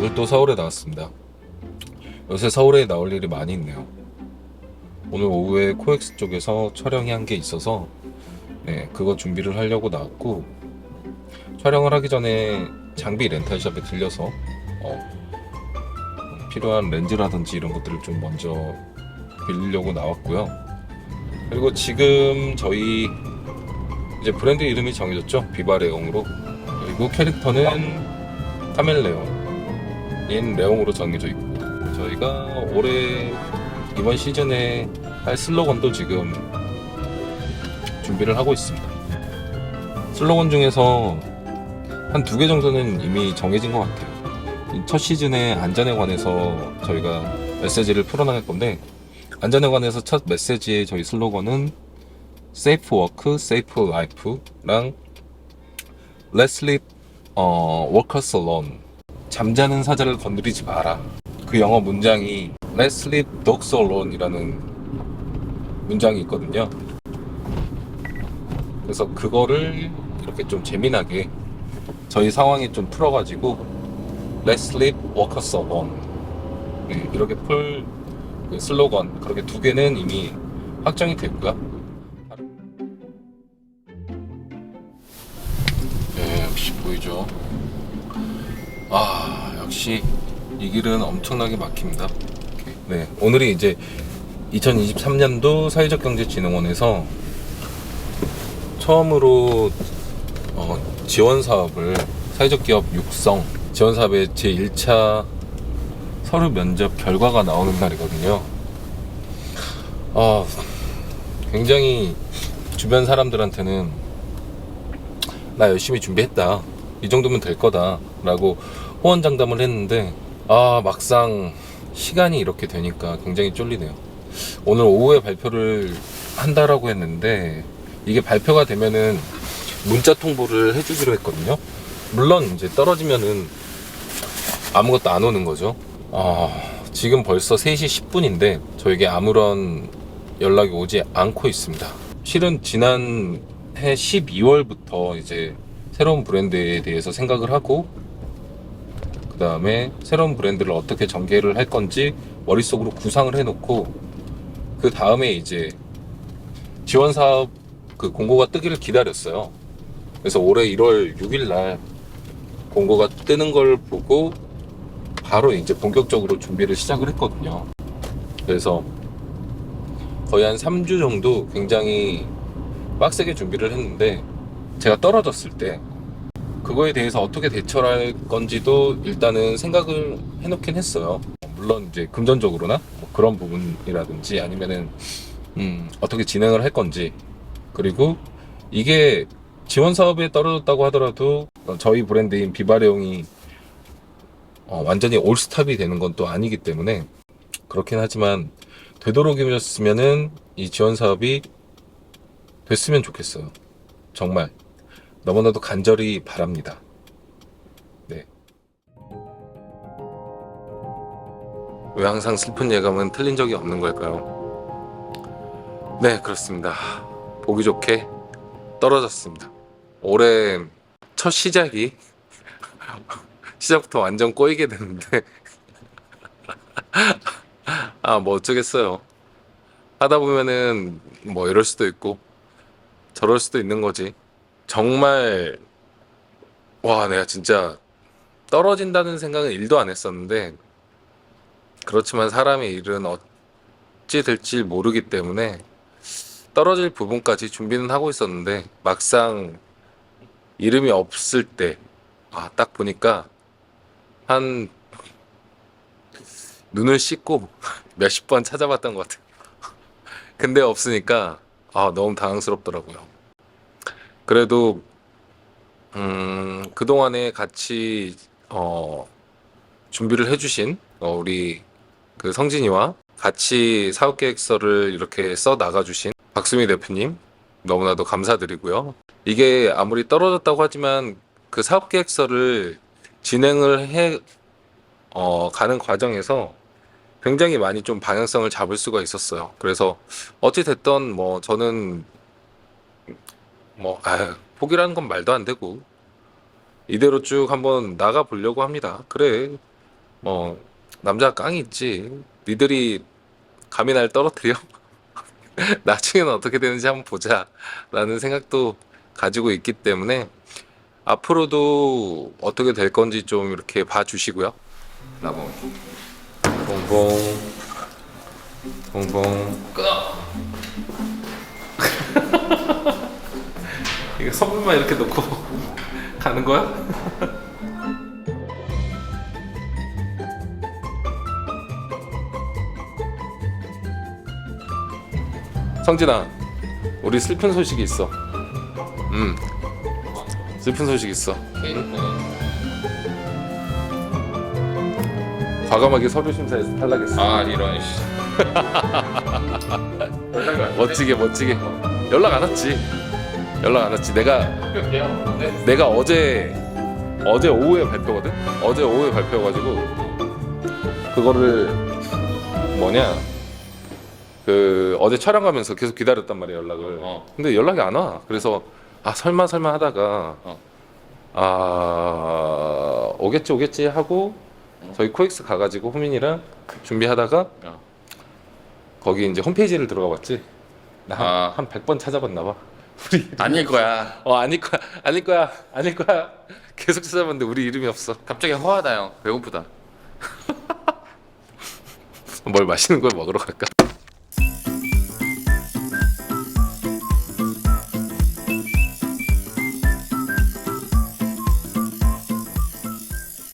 오늘 또 서울에 나왔습니다. 요새 서울에 나올 일이 많이 있네요. 오늘 오후에 코엑스 쪽에서 촬영이 한 게 있어서 네, 그거 준비를 하려고 나왔고 촬영을 하기 전에 장비 렌탈샵에 들려서 어, 필요한 렌즈라든지 이런 것들을 좀 먼저 빌리려고 나왔고요. 그리고 지금 저희 이제 브랜드 이름이 정해졌죠. 비바레옹으로. 그리고 캐릭터는 카멜레온. 레옹으로 정해져 있고 저희가 올해 이번 시즌에 할 슬로건도 지금 준비를 하고 있습니다. 슬로건 중에서 한 두 개 정도는 이미 정해진 것 같아요. 이첫 시즌에 안전에 관해서 저희가 메시지를 풀어나갈 건데 안전에 관해서 첫 메시지의 저희 슬로건은 Safe Work, Safe Life랑 Let's Sleep 어, Workers Alone 잠자는 사자를 건드리지 마라. 그 영어 문장이 Let's Sleep Dogs Alone이라는 문장이 있거든요. 그래서 그거를 이렇게 좀 재미나게 저희 상황에 좀 풀어가지고 Let's Sleep Workers Alone 네, 이렇게 풀그 슬로건 그렇게 두 개는 이미 확정이 됐고요. 네, 역시 보이죠. 아, 역시 이 길은 엄청나게 막힙니다. 네, 오늘이 이제 2023년도 사회적 경제진흥원에서 처음으로 어, 지원 사업을 사회적 기업 육성 지원 사업의 제 1차 서류 면접 결과가 나오는 날이거든요. 아, 굉장히 주변 사람들한테는 나 열심히 준비했다. 이 정도면 될 거다 라고 호언장담을 했는데 아 막상 시간이 이렇게 되니까 굉장히 쫄리네요. 오늘 오후에 발표를 한다라고 했는데 이게 발표가 되면은 문자 통보를 해주기로 했거든요. 물론 이제 떨어지면은 아무것도 안 오는 거죠. 아 지금 벌써 3시 10분인데 저에게 아무런 연락이 오지 않고 있습니다. 실은 지난 해 12월부터 이제 새로운 브랜드에 대해서 생각을 하고 그 다음에 새로운 브랜드를 어떻게 전개를 할 건지 머릿속으로 구상을 해놓고 그 다음에 이제 지원 사업 그 공고가 뜨기를 기다렸어요. 그래서 올해 1월 6일 날 공고가 뜨는 걸 보고 바로 이제 본격적으로 준비를 시작을 했거든요. 그래서 거의 한 3주 정도 굉장히 빡세게 준비를 했는데 제가 떨어졌을 때 그거에 대해서 어떻게 대처를 할 건지도 일단은 생각을 해놓긴 했어요. 물론 이제 금전적으로나 뭐 그런 부분이라든지 아니면은 음, 어떻게 진행을 할 건지 그리고 이게 지원 사업에 떨어졌다고 하더라도 저희 브랜드인 비바레용이 어, 완전히 올스탑이 되는 건 또 아니기 때문에 그렇긴 하지만 되도록이면은 이 지원 사업이 됐으면 좋겠어요. 정말 너무나도 간절히 바랍니다. 네. 왜 항상 슬픈 예감은 틀린 적이 없는 걸까요? 네, 그렇습니다. 보기 좋게 떨어졌습니다. 올해 첫 시작이 시작부터 완전 꼬이게 되는데 아 뭐 어쩌겠어요 하다 보면은 뭐 이럴 수도 있고 저럴 수도 있는 거지 정말 와 내가 진짜 떨어진다는 생각은 일도 안 했었는데 그렇지만 사람의 일은 어찌 될지 모르기 때문에 떨어질 부분까지 준비는 하고 있었는데 막상 이름이 없을 때 아, 딱 보니까 한 눈을 씻고 몇십 번 찾아봤던 것 같아요. 근데 없으니까 아, 너무 당황스럽더라고요. 그래도 음, 그동안에 같이 어, 준비를 해주신 어, 우리 그 성진이와 같이 사업 계획서를 이렇게 써 나가주신 박수미 대표님 너무나도 감사드리고요. 이게 아무리 떨어졌다고 하지만 그 사업 계획서를 진행을 해 어, 가는 과정에서 굉장히 많이 좀 방향성을 잡을 수가 있었어요. 그래서 어찌 됐던 뭐 저는 뭐 아유, 포기라는 건 말도 안 되고 이대로 쭉 한번 나가 보려고 합니다. 그래 뭐 남자 깡이 있지. 니들이 감히 날 떨어뜨려? 나중에는 어떻게 되는지 한번 보자라는 생각도 가지고 있기 때문에 앞으로도 어떻게 될 건지 좀 이렇게 봐주시고요. 라고 봉봉 봉봉 끊어. 이거 선물만 이렇게 놓고 가는 거야? 성진아, 우리 슬픈 소식이 있어. 음, 슬픈 소식 있어. 과감하게 서류 심사에서 탈락했어. 아 이런 씨. 멋지게 멋지게. 연락 안 왔지. 연락 안 왔지. 내가 내가 어제 어제 오후에 발표거든. 어제 오후에 발표해가지고 그거를 뭐냐 그 어제 촬영 가면서 계속 기다렸단 말이야 연락을. 어. 근데 연락이 안 와. 그래서 아 설마 설마 하다가 어. 아 오겠지 오겠지 하고 저희 코엑스 가가지고 호민이랑 준비하다가 어. 거기 이제 홈페이지를 들어가 봤지. 나한 아. 한 100번 찾아봤나 봐. 우리 아닐 거야. 어 아닐 거야 아닐 거야 아닐 거야 계속 찾아봤는데 우리 이름이 없어 갑자기 허하다 형. 배고프다. 뭘 맛있는 걸 먹으러 갈까